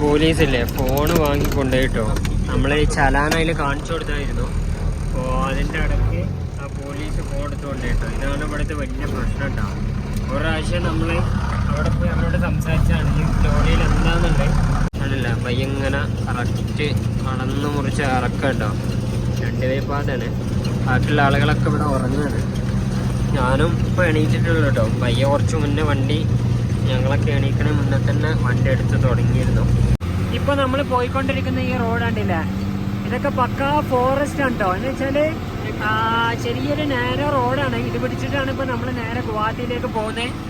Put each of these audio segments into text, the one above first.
പോലീസില്ലേ? Phone വാങ്ങി കൊണ്ടുപോയിട്ടോ. നമ്മൾ ചലാൻ അതിൽ കാണിച്ചു കൊടുത്തായിരുന്നു. അപ്പോൾ അതിന്റെ ഇടയ്ക്ക് ആ പോലീസ് ഫോൺ എടുത്തുകൊണ്ടേട്ടോ. ഇതാണ് ഇവിടുത്തെ വലിയ പ്രശ്നം ഉണ്ടാവും ഒരു പ്രാവശ്യം നമ്മൾ അവിടെ പോയി അവരോട് സംസാരിച്ചാണ് ഈ ലോറിയിൽ ആണല്ല? പയ്യങ്ങനെ കറക്റ്റ് അളന്ന് മുറിച്ച് ഇറക്കം ഉണ്ടോ രണ്ടുപേ പാതാണ് ബാക്കിയുള്ള ആളുകളൊക്കെ ഇവിടെ ഉറങ്ങുകയാണ് ഞാനും ഇപ്പോൾ എണീറ്റിട്ടുള്ളൂ കേട്ടോ. പയ്യ കുറച്ച് മുന്നേ വണ്ടി ഞങ്ങളൊക്കെ എണീക്കണ മുന്നേ തന്നെ വണ്ടി എടുത്ത് തുടങ്ങിയിരുന്നു. ഇപ്പൊ നമ്മൾ പോയിക്കൊണ്ടിരിക്കുന്ന ഈ റോഡ് ഇതൊക്കെ പക്കാ ഫോറസ്റ്റ് ആണ്ടോ എന്ന് വെച്ചാൽ ചെറിയൊരു നേരെ റോഡാണ് ഇത് പിടിച്ചിട്ടാണ് ഇപ്പൊ നമ്മൾ നേരെ ഗുവാഹത്തിയിലേക്ക് പോകുന്നത്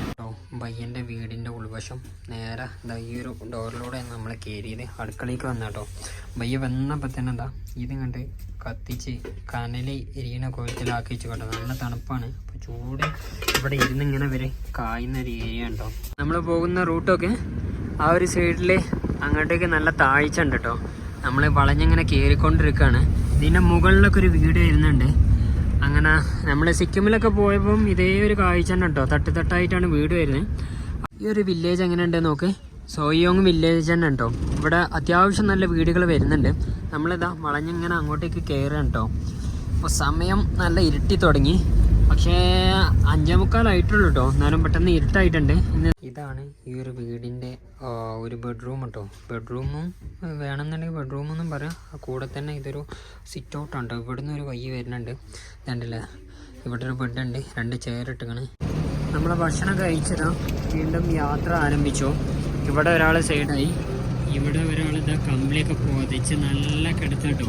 ബയ്യന്റെ വീടിന്റെ ഉൾവശം നേരെ ദാ ഈ ഒരു ഡോറിലൂടെ നമ്മൾ കയറിയത് അടുക്കളയ്ക്ക് വന്നാട്ടോ. ബയ്യ വന്നപ്പോൾ തന്നെ എന്താ ഇത് കണ്ട് കത്തിച്ച് കനലി എരിയണ കോലത്തിലാക്കി വെച്ചു കേട്ടോ. നല്ല തണുപ്പാണ്. ചൂട്. ഇവിടെ ഇരുന്ന് ഇങ്ങനെ വരെ കായുന്ന ഒരു ഏരിയ ഉണ്ടോ? നമ്മൾ പോകുന്ന റൂട്ടൊക്കെ ആ ഒരു സൈഡിൽ അങ്ങോട്ടേക്ക് നല്ല താഴ്ച ഉണ്ട് കേട്ടോ നമ്മൾ വളഞ്ഞിങ്ങനെ കയറിക്കൊണ്ടിരിക്കുകയാണ് ഇതിന്റെ മുകളിലൊക്കെ ഒരു വീട് വരുന്നുണ്ട്. അങ്ങനെ നമ്മൾ സിക്കിമിലൊക്കെ പോയപ്പം ഇതേ ഒരു കാഴ്ച തന്നെ കേട്ടോ തട്ട് തട്ടായിട്ടാണ് വീട് വരുന്നത്. ഈ ഒരു വില്ലേജ് എങ്ങനെ എങ്ങനെയുണ്ട് നോക്ക്. സോയോങ് വില്ലേജ് തന്നെ ഉണ്ടോ ഇവിടെ അത്യാവശ്യം നല്ല വീടുകൾ വരുന്നുണ്ട്. നമ്മളിതാ വളഞ്ഞിങ്ങനെ അങ്ങോട്ടേക്ക് കയറുകയാണ് കേട്ടോ അപ്പോൾ സമയം നല്ല ഇരുട്ടി തുടങ്ങി. പക്ഷേ അഞ്ചേ മുക്കാലായിട്ടുള്ളൂ കേട്ടോ എന്നാലും പെട്ടെന്ന് ഇരുട്ടായിട്ടുണ്ട്. ഇതാണ് ഈ ഒരു വീടിന്റെ ഒരു ബെഡ്റൂം കേട്ടോ ബെഡ്റൂമും വേണമെന്നുണ്ടെങ്കിൽ ബെഡ്റൂം എന്നും പറയാം. കൂടെ തന്നെ ഇതൊരു സിറ്റ് ഔട്ടാണ് കേട്ടോ ഇവിടുന്ന് ഒരു വഴി വരുന്നുണ്ട്. കണ്ടില്ലേ ഇവിടെ ഒരു ബെഡ് ഉണ്ട്. രണ്ട് ചെയർ ഇട്ടുകണ് നമ്മൾ ഭക്ഷണം കഴിച്ചതാ. വീണ്ടും യാത്ര ആരംഭിച്ചു. ഇവിടെ ഒരാൾ സൈഡായി ഇവിടെ ഒരാൾ ഇതാ കമ്പിളിയൊക്കെ പോതിച്ച് നല്ല കിടത്തിട്ടോ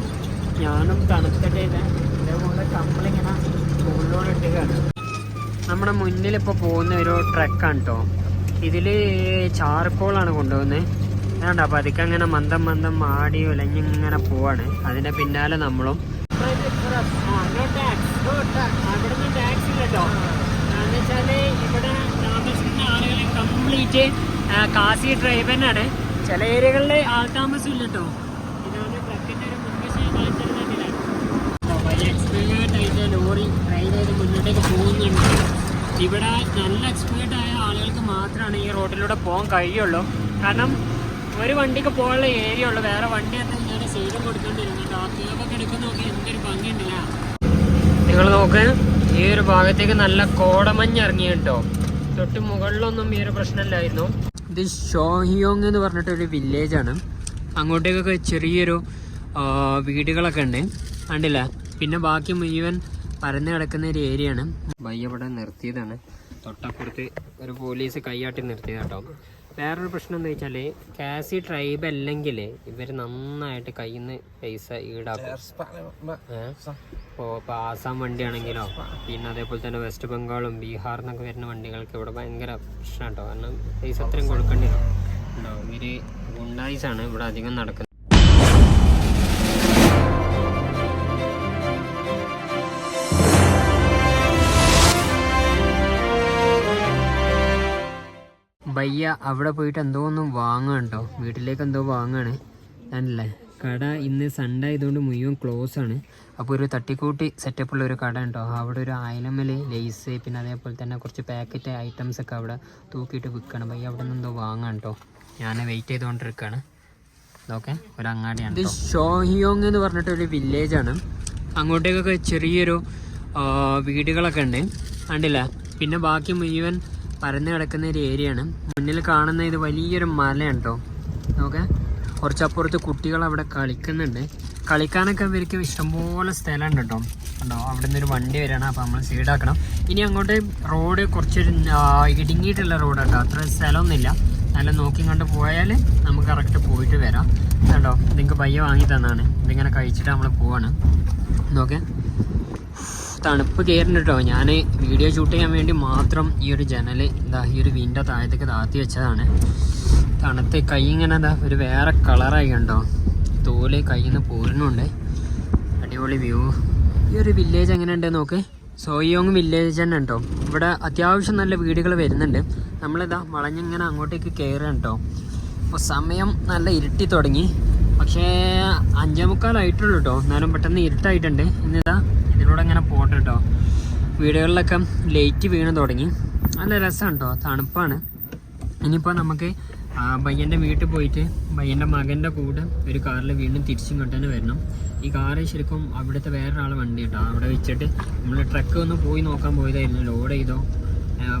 ഞാനും തണുത്തിട്ട് ഇത് ഇതേപോലെ കമ്പിളിങ്ങനെ നമ്മുടെ മുന്നിൽ ഇപ്പോൾ പോകുന്ന ഒരു ട്രക്കാണ് കേട്ടോ ഇതിൽ ചാർക്കോളാണ് കൊണ്ടുപോകുന്നത് അതുകൊണ്ട് അപ്പോൾ അതൊക്കെ അങ്ങനെ മന്ദം മന്ദം ആടി ഉലഞ്ഞിങ്ങനെ പോവാണ്. അതിന്റെ പിന്നാലെ നമ്മളും. ഇവിടെ താമസിക്കുന്ന ആളുകൾ കംപ്ലീറ്റ് കാസി ചില ഏരിയകളിൽ ആൾതാമസം ഇല്ല കേട്ടോ ഇതാണ് ട്രക്കിന്റെ ഒരു മുൻവശം. കാണിച്ചിരുന്നില്ല ആയിട്ട് ലോറി മുന്നോട്ടേക്ക് പോകുന്നുണ്ട്. ഇവിടെ നല്ല എക്സ്പേർട്ട് ആയ ആളുകൾക്ക് മാത്രമാണ് ഈ റോഡിലൂടെ പോകാൻ കഴിയുള്ളൂ. കാരണം ഒരു വണ്ടിക്ക് പോകാനുള്ള ഏരിയ ഉള്ളു. വേറെ വണ്ടി എന്താ ഞാൻ സൈഡ് കൊടുക്കേണ്ടിരുന്നുണ്ട് ആ ക്യൂബൊക്കെ എടുക്കുന്ന നോക്കി എന്തൊരു ഭംഗിയുണ്ടല്ല നിങ്ങൾ നോക്ക് ഈ ഒരു ഭാഗത്തേക്ക് നല്ല കോടമഞ്ഞ് ഇറങ്ങി കേട്ടോ തൊട്ട് മുകളിലൊന്നും ഈ ഒരു പ്രശ്നമില്ലായിരുന്നു. ഇത് ഷോഹിയോങ് എന്ന് പറഞ്ഞിട്ടൊരു വില്ലേജ് ആണ്. അങ്ങോട്ടേക്കൊക്കെ ചെറിയൊരു വീടുകളൊക്കെ ഉണ്ട്. കണ്ടില്ല? പിന്നെ ബാക്കി മുഴുവൻ പരന്ന് കിടക്കുന്ന ഒരു ഏരിയയാണ്. ആണ് ബയ്യ ഇവിടെ നിർത്തിയതാണ്. തൊട്ടപ്പുറത്ത് ഒരു പോലീസ് കൈയാട്ടി നിർത്തിയത് കേട്ടോ വേറൊരു പ്രശ്നം എന്താ വെച്ചാൽ കാസി ട്രൈബ് അല്ലെങ്കിൽ ഇവർ നന്നായിട്ട് കയ്യിൽ നിന്ന് പൈസ ഈടാക്കും. ഇപ്പോൾ ഇപ്പോൾ ആസാം വണ്ടിയാണെങ്കിലോ പിന്നെ അതേപോലെ തന്നെ വെസ്റ്റ് ബംഗാളും ബീഹാർ എന്നൊക്കെ വരുന്ന വണ്ടികൾക്ക് ഇവിടെ ഭയങ്കര പ്രശ്നം കേട്ടോ കാരണം പൈസ അത്രയും കൊടുക്കേണ്ടി വരും. ഇവർ ഗുണ്ടായിസാണ് ഇവിടെ അധികം നടക്കുന്നത്. ബയ്യ അവിടെ പോയിട്ട് എന്തോ ഒന്നും വാങ്ങാണ്ടോ വീട്ടിലേക്ക് എന്തോ വാങ്ങാണ്. അല്ലേ കട ഇന്ന് സൺഡേ ആയതുകൊണ്ട് മുഴുവൻ ക്ലോസ് ആണ്. അപ്പോൾ ഒരു തട്ടിക്കൂട്ടി സെറ്റപ്പുള്ള ഒരു കട ഉണ്ടോ? അവിടെ ഒരു ആയിലമ്മൽ ലേസ് പിന്നെ അതേപോലെ തന്നെ കുറച്ച് പാക്കറ്റ് ഐറ്റംസ് ഒക്കെ അവിടെ തൂക്കിയിട്ട് വിൽക്കണം. ബയ്യ അവിടെ നിന്ന് എന്തോ വാങ്ങാൻ കേട്ടോ ഞാൻ വെയിറ്റ് ചെയ്തുകൊണ്ടിരിക്കുകയാണ് ഇതൊക്കെ ഒരു അങ്ങാടിയാണ് ഇത് ഷോഹിയോങ് എന്ന് പറഞ്ഞിട്ടൊരു വില്ലേജ് ആണ്. അങ്ങോട്ടേക്കൊക്കെ ചെറിയൊരു വീടുകളൊക്കെ ഉണ്ട്. കണ്ടില്ല? പിന്നെ ബാക്കി മുഴുവൻ പരന്ന് കിടക്കുന്ന ഒരു ഏരിയയാണ് മുന്നിൽ കാണുന്ന ഇത് വലിയൊരു മലയാണ് കേട്ടോ ഓക്കെ കുറച്ചപ്പുറത്ത് കുട്ടികൾ അവിടെ കളിക്കുന്നുണ്ട്. കളിക്കാനൊക്കെ ഇവർക്ക് ഇഷ്ടംപോലെ സ്ഥലമുണ്ട് കേട്ടോ ഉണ്ടോ അവിടെ നിന്നൊരു വണ്ടി വരികയാണ്. അപ്പോൾ നമ്മൾ സൈഡാക്കണം ഇനി അങ്ങോട്ട് റോഡ് കുറച്ചൊരു ഇടുങ്ങിയിട്ടുള്ള റോഡ് കേട്ടോ അത്ര സ്ഥലമൊന്നുമില്ല. നല്ല നോക്കി കണ്ട് പോയാൽ നമുക്ക് കറക്റ്റ് പോയിട്ട് വരാം. കേട്ടോ നിങ്ങൾക്ക് പയ്യ വാങ്ങി തന്നാണ്. ഇതിങ്ങനെ കഴിച്ചിട്ട് നമ്മൾ പോവാണ്. നോക്കെ. തണുപ്പ് കയറുന്നുണ്ട് കേട്ടോ ഞാൻ വീഡിയോ ഷൂട്ട് ചെയ്യാൻ വേണ്ടി മാത്രം ഈ ഒരു ജനൽ എന്താ ഈ ഒരു വീടിന്റെ താഴത്തേക്ക് താത്തി വെച്ചതാണ്. തണുത്ത് കൈ ഇങ്ങനെ എന്താ ഒരു വേറെ കളറായി കണ്ടോ. തോൽ കയ്യിൽ നിന്ന് പോരുന്നുണ്ട്. അടിപൊളി വ്യൂ ഈ ഒരു വില്ലേജ് എങ്ങനെ എങ്ങനെയുണ്ട് നോക്ക്. സോയോങ് വില്ലേജ് തന്നെ ഉണ്ടോ ഇവിടെ അത്യാവശ്യം നല്ല വീടുകൾ വരുന്നുണ്ട്. നമ്മളിതാ വളഞ്ഞിങ്ങനെ അങ്ങോട്ടേക്ക് കയറുകയാണ് കേട്ടോ അപ്പോൾ സമയം നല്ല ഇരുട്ടി തുടങ്ങി. പക്ഷേ അഞ്ചേ മുക്കാലായിട്ടുള്ളൂ കേട്ടോ എന്നാലും പെട്ടെന്ന് ഇരുട്ടായിട്ടുണ്ട്. ഇന്നിതാ ഇതിലൂടെ ഇങ്ങനെ പോട്ടെ കേട്ടോ വീടുകളിലൊക്കെ ലൈറ്റ് വീണ് തുടങ്ങി. നല്ല രസമാണ് കേട്ടോ തണുപ്പാണ്. ഇനിയിപ്പോൾ നമുക്ക് പയ്യന്റെ വീട്ടിൽ പോയിട്ട് പയ്യന്റെ മകന്റെ കൂടെ ഒരു കാറിൽ വീണ്ടും തിരിച്ചും തന്നെ വരണം. ഈ കാറ് ശരിക്കും അവിടുത്തെ വേറൊരാളെ വണ്ടി കേട്ടോ അവിടെ വെച്ചിട്ട് നമ്മൾ ട്രക്ക് ഒന്ന് പോയി നോക്കാൻ പോയതായിരുന്നു. ലോഡ് ചെയ്തോ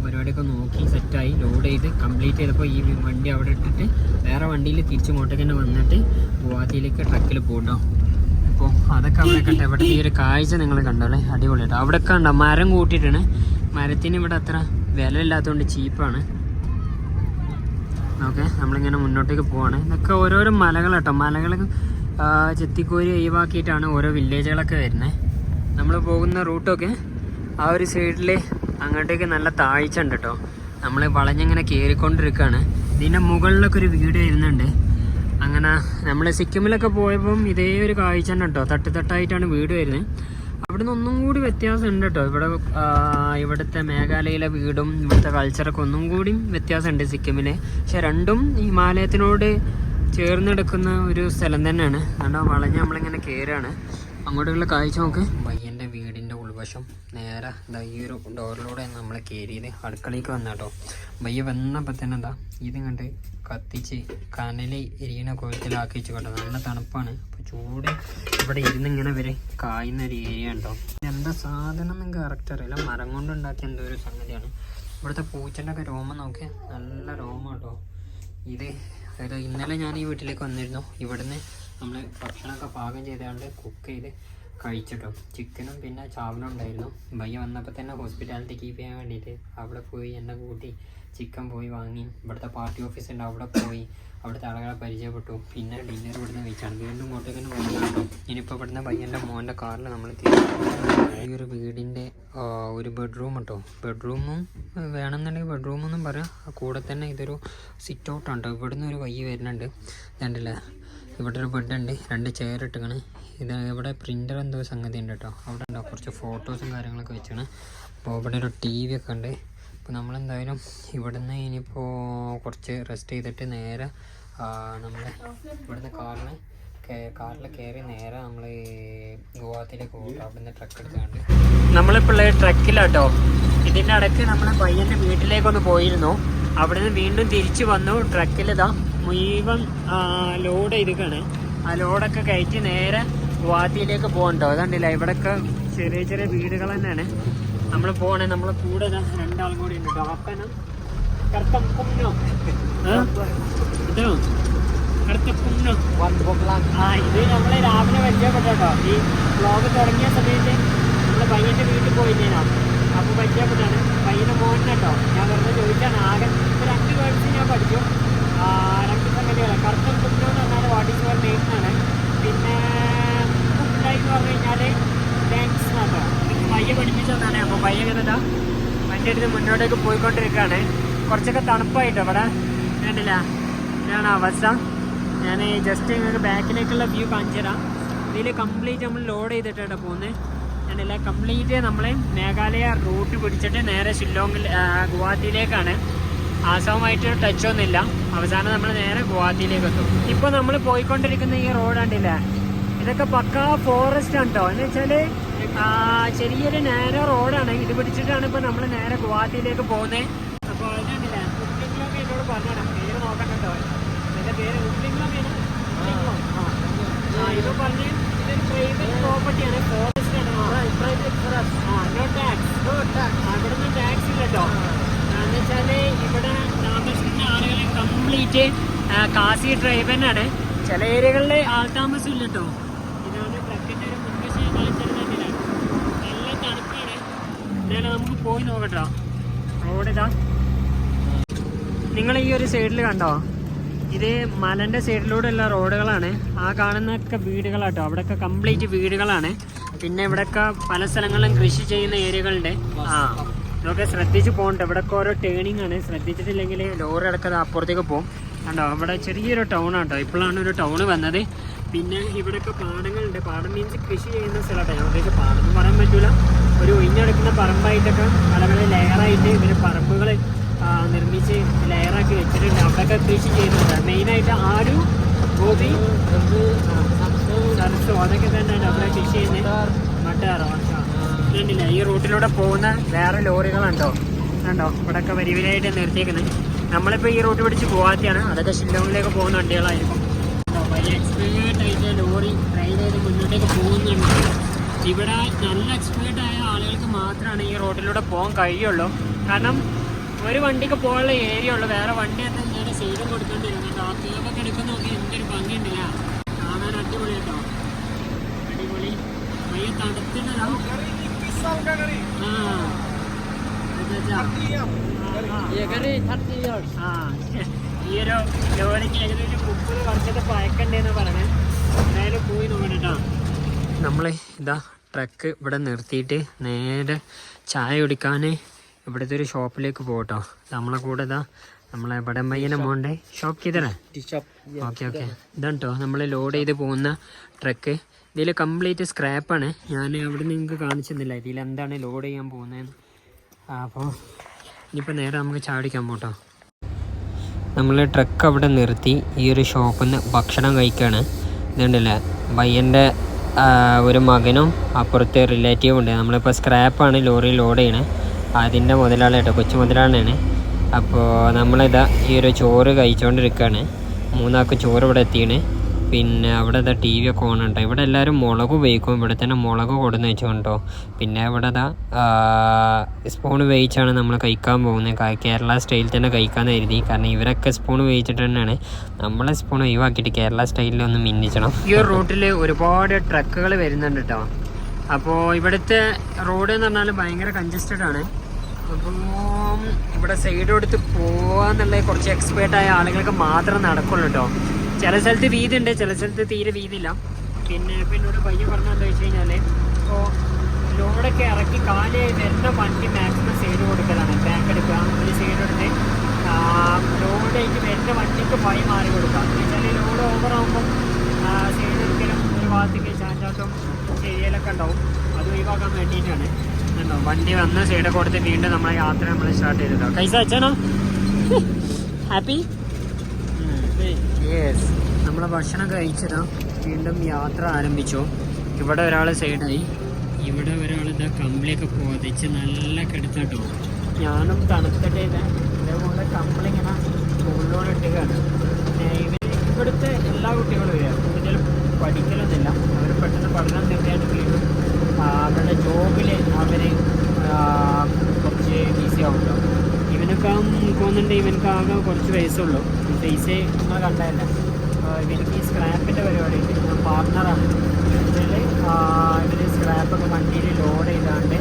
പരിപാടിയൊക്കെ നോക്കി സെറ്റായി ലോഡ് ചെയ്ത് കംപ്ലീറ്റ് ചെയ്തപ്പോൾ ഈ വണ്ടി അവിടെ ഇട്ടിട്ട് വേറെ വണ്ടിയിൽ തിരിച്ചിങ്ങോട്ടേക്ക് തന്നെ വന്നിട്ട് ഗുവാഹത്തിയിലേക്ക് ട്രക്കിൽ പോകട്ടോ അപ്പോൾ അതൊക്കെ അവിടെ കണ്ടോ ഇവിടെ ഈ ഒരു കാഴ്ച നിങ്ങൾ കണ്ടോളേ അടിപൊളിയായിട്ട്. അവിടെ കണ്ടോ? മരം കൂട്ടിയിട്ടാണ്. മരത്തിന് ഇവിടെ അത്ര വില ഇല്ലാത്തതുകൊണ്ട് ചീപ്പാണ്. ഓക്കെ നമ്മളിങ്ങനെ മുന്നോട്ടേക്ക് പോവാണ്. ഇതൊക്കെ ഓരോരോ മലകൾ കേട്ടോ. മലകൾ ചെത്തിക്കോരി ഒഴിവാക്കിയിട്ടാണ് ഓരോ വില്ലേജുകളൊക്കെ വരുന്നത്. നമ്മൾ പോകുന്ന റൂട്ടൊക്കെ ആ ഒരു സൈഡിൽ അങ്ങോട്ടേക്ക് നല്ല താഴ്ച ഉണ്ട് കേട്ടോ. നമ്മൾ വളഞ്ഞിങ്ങനെ കയറിക്കൊണ്ടിരിക്കുകയാണ്. ഇതിന്റെ മുകളിലൊക്കെ ഒരു വീട് വരുന്നുണ്ട്. അങ്ങനെ നമ്മൾ സിക്കിമിലൊക്കെ പോയപ്പം ഇതേ ഒരു കാഴ്ച തന്നെ കേട്ടോ. തട്ട് തട്ടായിട്ടാണ് വീട് വരുന്നത്. അവിടെ നിന്ന് ഒന്നും കൂടി വ്യത്യാസം ഉണ്ട് കേട്ടോ. ഇവിടെ ഇവിടുത്തെ മേഘാലയയിലെ വീടും ഇവിടുത്തെ കൾച്ചറൊക്കെ ഒന്നും കൂടി വ്യത്യാസമുണ്ട് സിക്കിമിലെ. പക്ഷെ രണ്ടും ഹിമാലയത്തിനോട് ചേർന്നെടുക്കുന്ന ഒരു സ്ഥലം തന്നെയാണ്. കാരണം വളഞ്ഞ് നമ്മളിങ്ങനെ കയറുകയാണ് അങ്ങോട്ടുള്ള കാഴ്ച നോക്ക്. ഉൾവശം നേരെ ദാ ഈ ഒരു ഡോറിലൂടെ നമ്മൾ കയറിയത് അടുക്കളയ്ക്ക് വന്ന കേട്ടോ വയ്യ വന്നപ്പോൾ തന്നെ എന്താ ഇത് കണ്ട് കത്തിച്ച് കനൽ എരിയണ കോലത്തിലാക്കി വെച്ച് കേട്ടോ നല്ല തണുപ്പാണ്. അപ്പോൾ ചൂട് ഇവിടെ ഇരുന്ന് ഇങ്ങനെ വരെ കായുന്ന ഒരു ഏരിയ ഉണ്ടോ. എന്താ സാധനം നിങ്ങൾക്ക് കറക്റ്റ് അറിയില്ല. മരം കൊണ്ട് ഉണ്ടാക്കിയ എന്തോ ഒരു സംഗതിയാണ്. ഇവിടുത്തെ പൂച്ചന്റെ ഒക്കെ രോമം നോക്കിയ. നല്ല രോമം കേട്ടോ ഇത് അതായത് ഇന്നലെ ഞാൻ ഈ വീട്ടിലേക്ക് വന്നിരുന്നു. ഇവിടുന്ന് നമ്മൾ ഭക്ഷണമൊക്കെ പാകം ചെയ്തുകൊണ്ട് കുക്ക് ചെയ്ത് കഴിച്ചിട്ടോ. ചിക്കനും പിന്നെ ചാവലും ഉണ്ടായിരുന്നു. ഭയ്യ വന്നപ്പോൾ തന്നെ ഹോസ്പിറ്റാലിറ്റി കീപ്പ് ചെയ്യാൻ വേണ്ടിയിട്ട് അവിടെ പോയി എന്നെ കൂട്ടി ചിക്കൻ പോയി വാങ്ങി. ഇവിടുത്തെ പാർട്ടി ഓഫീസ് ഉണ്ട് അവിടെ പോയി. അവിടുത്തെ ആളുകളെ പരിചയപ്പെട്ടു. പിന്നെ ഡിന്നർ ഇവിടുന്ന് കഴിച്ചാണ് വീണ്ടും ഇങ്ങോട്ടേക്ക് തന്നെ പോയി ഇനിയിപ്പോൾ ഇവിടുന്ന് പയ്യന്റെ മോന്റെ കാറിൽ നമ്മൾ ഈ ഒരു വീടിന്റെ ഒരു ബെഡ്റൂം കേട്ടോ ബെഡ്റൂമും വേണമെന്നുണ്ടെങ്കിൽ ബെഡ്റൂം എന്നും പറയാം. കൂടെ തന്നെ ഇതൊരു സിറ്റ് ഔട്ട് കേട്ടോ ഇവിടുന്ന് ഒരു വഴി വരുന്നുണ്ട്. കണ്ടില്ലേ? ഇവിടെ ഒരു ബെഡ് ഉണ്ട്. രണ്ട് ചെയർ ഇട്ടിക്കണ് ഇത് ഇവിടെ പ്രിന്റർ എന്തോ സംഗതി ഉണ്ട് കേട്ടോ. അവിടെ ഉണ്ടോ? കുറച്ച് ഫോട്ടോസും കാര്യങ്ങളൊക്കെ വെച്ചാണ്. അപ്പോൾ ഇവിടെ ഒരു ടി വി ഒക്കെ ഉണ്ട്. അപ്പോൾ നമ്മളെന്തായാലും ഇവിടുന്ന് ഇനിയിപ്പോൾ കുറച്ച് റെസ്റ്റ് ചെയ്തിട്ട് നേരെ നമ്മൾ ഇവിടുന്ന് കാറിന് കാറിൽ കയറി നേരെ നമ്മൾ ഗുവാഹത്തിയിലേക്ക് പോകും അവിടുന്ന് ട്രക്ക് എടുക്കാണ്ട്. നമ്മളിപ്പോൾ ട്രക്കിലാട്ടോ ഇതിന്റെ ഇടയ്ക്ക് നമ്മൾ പയ്യന്റെ വീട്ടിലേക്കൊന്ന് പോയിരുന്നു. അവിടുന്ന് വീണ്ടും തിരിച്ചു വന്നു. ട്രക്കിലിതാ മുഴുവൻ ലോഡ് ചെയ്തിക്കാണ്. ആ ലോഡൊക്കെ കയറ്റി നേരെ ഗുവാഹത്തിയിലേക്ക് പോകണ്ടോ? അതുകൊണ്ടില്ല ഇവിടെയൊക്കെ ചെറിയ ചെറിയ വീടുകൾ തന്നെയാണ്. നമ്മൾ പോകണേ നമ്മളെ കൂടെ രണ്ടാളും കൂടി ഉണ്ട് ഡോക്കനും ഇതോ കർത്തപ്പുന്നോ ആ ഇത് നമ്മൾ രാവിലെ പരിചയപ്പെട്ടോ? ഈ വ്ലോഗ് തുടങ്ങിയ സമയത്ത് നമ്മൾ പയ്യന്റെ വീട്ടിൽ പോയില്ലേനോ? അപ്പൊ പരിചയപ്പെട്ടാണ്. പയ്യന്റെ മോൻ കേട്ടോ ഞാൻ വെറുതെ ചോദിച്ചാണ്. ആകെ രണ്ട് വേർഡ്സ് ഞാൻ പഠിച്ചു. രണ്ട് സംഗതികളെ. കറുത്ത കുഞ്ഞു എന്ന് പറഞ്ഞാൽ വാട്ട് ഈസ് യുവർ എന്ന് പറഞ്ഞു കഴിഞ്ഞാൽ താങ്ക്സ് എന്നാട്ടോ പയ്യെ പഠിപ്പിച്ചതാണ് അപ്പോൾ പയ്യെ കേട്ടാ വണ്ടി എടുത്ത് മുന്നോട്ടേക്ക് പോയിക്കൊണ്ടിരിക്കുകയാണ്. കുറച്ചൊക്കെ തണുപ്പായിട്ടോ ഇവിടെ കണ്ടില്ല. ഇതാണ് അവസ്ഥ. ഞാൻ ജസ്റ്റ് നിങ്ങൾക്ക് ബാക്കിലേക്കുള്ള വ്യൂ കാണിച്ചു തരാം. ഇതിൽ കംപ്ലീറ്റ് നമ്മൾ ലോഡ് ചെയ്തിട്ടാണ് പോകുന്നത് ഞാനില്ല കംപ്ലീറ്റ് നമ്മൾ മേഘാലയ റൂട്ട് പിടിച്ചിട്ട് നേരെ ഷില്ലോങ്ങിൽ ഗുവാഹത്തിയിലേക്കാണ്. ടച്ച് ഒന്നുമില്ല. അവസാനം നമ്മൾ നേരെ ഗുവാഹത്തിയിലേക്ക് എത്തും. ഇപ്പോൾ നമ്മൾ പോയിക്കൊണ്ടിരിക്കുന്ന ഈ റോഡ് കണ്ടില്ലേ? ഇതൊക്കെ പക്കാ ഫോറസ്റ്റ് കേട്ടോ എന്ന് വെച്ചാൽ ചെറിയൊരു നേരെ റോഡാണ് ഇത് പിടിച്ചിട്ടാണ് ഇപ്പോൾ നമ്മൾ നേരെ ഗുവാഹത്തിയിലേക്ക് പോകുന്നത് അപ്പോൾ ഉള്ളിങ്ങളൊക്കെ എന്നോട് പറഞ്ഞാണ് പേര് നോക്കണ്ടോ എന്റെ പേര് ഉള്ളിങ്ങളൊക്കെയാണ് ആ ഇത് പറഞ്ഞ് ഇതൊരു പ്രൈവറ്റ് പ്രോപ്പർട്ടിയാണ് ഫോറസ്റ്റ് ആണ്. ആ ടാക്സ് അവിടുന്ന് ടാക്സ് ഇല്ല കേട്ടോ എന്ന് വെച്ചാൽ ഇവിടെ താമസിക്കുന്ന ആളുകളെ കംപ്ലീറ്റ് കാസി ഡ്രൈവനാണ് ചില ഏരിയകളിൽ ആൾതാമസം ഇല്ല കേട്ടോ ഇതാണ് ട്രക്കിന്റെ ഒരു മുൻവശം ഞാൻ കാണിച്ചിരുന്നില്ല നല്ല തണുപ്പാണ് എന്നാലും നമുക്ക് പോയി നോക്കട്ടോ. റോഡ് നിങ്ങൾ ഈ ഒരു സൈഡിൽ കണ്ടോ? ഇത് മലന്റെ സൈഡിലൂടെയുള്ള റോഡുകളാണ്. ആ കാണുന്നൊക്കെ വീടുകളാട്ടോ. അവിടെയൊക്കെ കംപ്ലീറ്റ് വീടുകളാണ്. പിന്നെ ഇവിടെയൊക്കെ പല സ്ഥലങ്ങളിലും കൃഷി ചെയ്യുന്ന ഏരിയകളുണ്ട്. ആ ഇതൊക്കെ ശ്രദ്ധിച്ച് പോകണ്ട. ഇവിടെയൊക്കെ ഓരോ ടേണിംഗ് ആണ്. ശ്രദ്ധിച്ചിട്ടില്ലെങ്കിൽ ലോറി അടക്കത് അപ്പുറത്തേക്ക് പോകും. കണ്ടോ? അവിടെ ചെറിയൊരു ടൗൺ ആട്ടോ. ഇപ്പോഴാണ് ഒരു ടൗൺ വന്നത്. പിന്നെ ഇവിടെയൊക്കെ പാടങ്ങളുണ്ട്. പാടം മീൻസ് കൃഷി ചെയ്യുന്ന സ്ഥലമാണ് ഞാൻ പാടം എന്ന് പറയാൻ പറ്റൂല. ഒരു ഒഴിഞ്ഞെടുക്കുന്ന പറമ്പായിട്ടൊക്കെ പല ലെയറായിട്ട് ഇവർ പറമ്പുകൾ നിർമ്മിച്ച് ലെയറാക്കി വെച്ചിട്ടുണ്ട്. അവിടെയൊക്കെ കൃഷി ചെയ്യുന്നുണ്ട്. മെയിനായിട്ട് ആരു ഗോപി സർസോ അതൊക്കെ തന്നെയാണ് അവിടെ കൃഷി ചെയ്യുന്നത്. മട്ടാറോ ഈ റൂട്ടിലൂടെ പോകുന്ന വേറെ ലോറികളുണ്ടോ? കണ്ടോ? ഇവിടെയൊക്കെ വരി വരിയായിട്ട് നിർത്തിയേക്കുന്നത്. നമ്മളിപ്പോൾ ഈ റൂട്ട് പിടിച്ച് പോകാത്തെയാണ് അതൊക്കെ ഷില്ലോങ്ങിലേക്ക് പോകുന്ന വണ്ടികളായിരിക്കും. വലിയ എക്സ്പീരിയൻസ് ആയിട്ട് ലോറി ഡ്രൈവ് ചെയ്ത് മുന്നോട്ടേക്ക് പോകുന്നുണ്ട്. ഇവിടെ നല്ല എക്സ്പീരിയൻസ് ആയ മാത്രമാണ് ഈ റോഡിലൂടെ പോകാൻ കഴിയുള്ളൂ. കാരണം ഒരു വണ്ടിക്ക് പോകാനുള്ള ഏരിയ ഉള്ളൂ. വേറെ വണ്ടി എന്താ ഞാൻ സൈഡും കൊടുത്തോണ്ടിരുന്നത്? കേട്ടോ ആ കേബൊക്കെ എടുക്കുന്ന നോക്കി എന്തൊരു ഭംഗിയുണ്ടല്ല? കാണാൻ അടിപൊളി കേട്ടോ. അടിപൊളി. വയ്യ തണുത്തിനോ ആ ഈ ഒരു ജോലിക്ക് ഏകദേശം മുപ്പത് വർഷത്തെ പഴക്കണ്ടെന്ന് പറഞ്ഞ് എന്തായാലും പോയി നോക്കണേട്ടോ നമ്മളെ ഇതാ ട്രക്ക് ഇവിടെ നിർത്തിയിട്ട് നേരെ ചായ കുടിക്കാൻ ഇവിടുത്തെ ഒരു ഷോപ്പിലേക്ക് പോട്ടോ. നമ്മളെ കൂടെ ഇതാ നമ്മളെ ഇവിടെ മയ്യനെ മോണ്ടേ ഷോപ്പ് ചെയ്തേ ഓക്കെ ഓക്കെ ഇതാണ് കേട്ടോ നമ്മൾ ലോഡ് ചെയ്ത് പോകുന്ന ട്രക്ക്. ഇതിൽ കംപ്ലീറ്റ് സ്ക്രാപ്പാണ് ഞാൻ അവിടെ നിങ്ങൾക്ക് കാണിച്ചിരുന്നില്ല. ഇതിൽ എന്താണ് ലോഡ് ചെയ്യാൻ പോകുന്നത് അപ്പോൾ ഇനിയിപ്പോൾ നേരെ നമുക്ക് ചാടിക്കാൻ പോട്ടോ. നമ്മൾ ട്രക്ക് അവിടെ നിർത്തി ഈ ഒരു ഷോപ്പിൽ നിന്ന് ഭക്ഷണം കഴിക്കുകയാണ് ഇതുണ്ടല്ലേ? പയ്യന്റെ ഒരു മകനും അപ്പുറത്തെ റിലേറ്റീവ് ഉണ്ട്. നമ്മളിപ്പോൾ സ്ക്രാപ്പാണ് ലോറി ലോഡ് ചെയ്യണേ. അതിന്റെ മുതലാളി കേട്ടോ കൊച്ചു മുതലാളിയാണ്. അപ്പോൾ നമ്മളിതാ ഈ ഒരു ചോറ് കഴിച്ചുകൊണ്ടിരിക്കുകയാണ് മൂന്നാൾക്ക് ചോറ് ഇവിടെ എത്തിയാണ് പിന്നെ അവിടെ ഇതാ ടി വി ഒക്കെ ഓൺ ഉണ്ടോ? ഇവിടെ എല്ലാവരും മുളക് ഉപയോഗിക്കും. ഇവിടെ തന്നെ മുളക് കൊടുന്ന് വെച്ചുകൊണ്ടോ പിന്നെ ഇവിടെ ഇതാ സ്പൂൺ ഉപയോഗിച്ചാണ് നമ്മൾ കഴിക്കാൻ പോകുന്നത്. കേരള സ്റ്റൈലിൽ തന്നെ കഴിക്കാമെന്ന് കരുതി. കാരണം ഇവരൊക്കെ സ്പൂൺ ഉപയോഗിച്ചിട്ട് തന്നെയാണ് നമ്മളെ സ്പൂൺ ഒഴിവാക്കിയിട്ട് കേരള സ്റ്റൈലിൽ ഒന്ന് മിന്നിച്ചണം. ഈ റൂട്ടിൽ ഒരുപാട് ട്രക്കുകൾ വരുന്നുണ്ട് കേട്ടോ അപ്പോൾ ഇവിടുത്തെ റോഡ് എന്ന് പറഞ്ഞാൽ ഭയങ്കര കൺജസ്റ്റഡ് ആണ്. അപ്പോൾ ഇവിടെ സൈഡ് കൊടുത്ത് പോവാന്നുള്ള കുറച്ച് എക്സ്പേർട്ടായ ആളുകൾക്ക് മാത്രം നടക്കുള്ളൂ കേട്ടോ ചില സ്ഥലത്ത് വീതി ഉണ്ട് ചില സ്ഥലത്ത് തീരെ വീതിയില്ല പിന്നെ ഇപ്പം എന്നോട് പയ്യ പറഞ്ഞതെന്ന് വെച്ച് കഴിഞ്ഞാൽ ഇപ്പോൾ ലോഡൊക്കെ ഇറക്കി കാൽ വരുന്ന വണ്ടി മാക്സിമം സൈഡ് കൊടുക്കലാണ്. ബാക്ക് എടുക്കുക ഒരു സൈഡ് എടുത്ത് ലോഡേക്ക് വരുന്ന വണ്ടിക്ക് പൈ മാറി കൊടുക്കുക. എന്ന് വെച്ചാൽ ലോഡ് ഓവറാകുമ്പം സൈഡ് എടുക്കലും ഒരു ഭാഗത്തേക്ക് ചാഞ്ചാട്ടും ഏരിയയിലൊക്കെ ഉണ്ടാവും. അത് ഒഴിവാക്കാൻ വേണ്ടിയിട്ടാണ്. വണ്ടി വന്ന് സൈഡ് കൊടുത്ത് വീണ്ടും നമ്മളെ യാത്ര നമ്മൾ സ്റ്റാർട്ട് ചെയ്തിട്ടോ കൈസ അച്ഛനോ? ഹാപ്പി യെസ് നമ്മൾ ഭക്ഷണം കഴിച്ചതാ. വീണ്ടും യാത്ര ആരംഭിച്ചു. ഇവിടെ ഒരാൾ സൈഡായി. ഇവിടെ ഒരാൾ ഇതാ കമ്പിളിയൊക്കെ പോതിച്ച് നല്ല കിടത്തട്ടോ. ഞാനും തണുത്തിട്ട് ഇത് ഇതേപോലെ കമ്പിളി ഇങ്ങനെ മുകളിലോട്ട് ഇട്ടുകയാണ് ഇവിടുത്തെ എല്ലാ കുട്ടികളും കൂടുതൽ പഠിക്കലൊന്നുമില്ല. അവർ പെട്ടെന്ന് പഠനം തന്നെയാണ് വീണ്ടും അവരുടെ ജോബിൽ അവർ കുറച്ച് ബിസി ആവുമല്ലോ ഇവനൊക്കെ പോകുന്നുണ്ട്. ഇവനക്ക് ആകെ കുറച്ച് വയസ്സുള്ളൂ. ഫേസ് ഒന്നും കണ്ടതല്ല. ഇവനക്ക് ഈ സ്ക്രാപ്പിന്റെ പരിപാടി ഞാൻ പാർട്ണറാണ്. ഇതിൽ ഇവർ സ്ക്രാപ്പൊക്കെ വണ്ടിയിൽ ലോഡ് ചെയ്താണ്ട്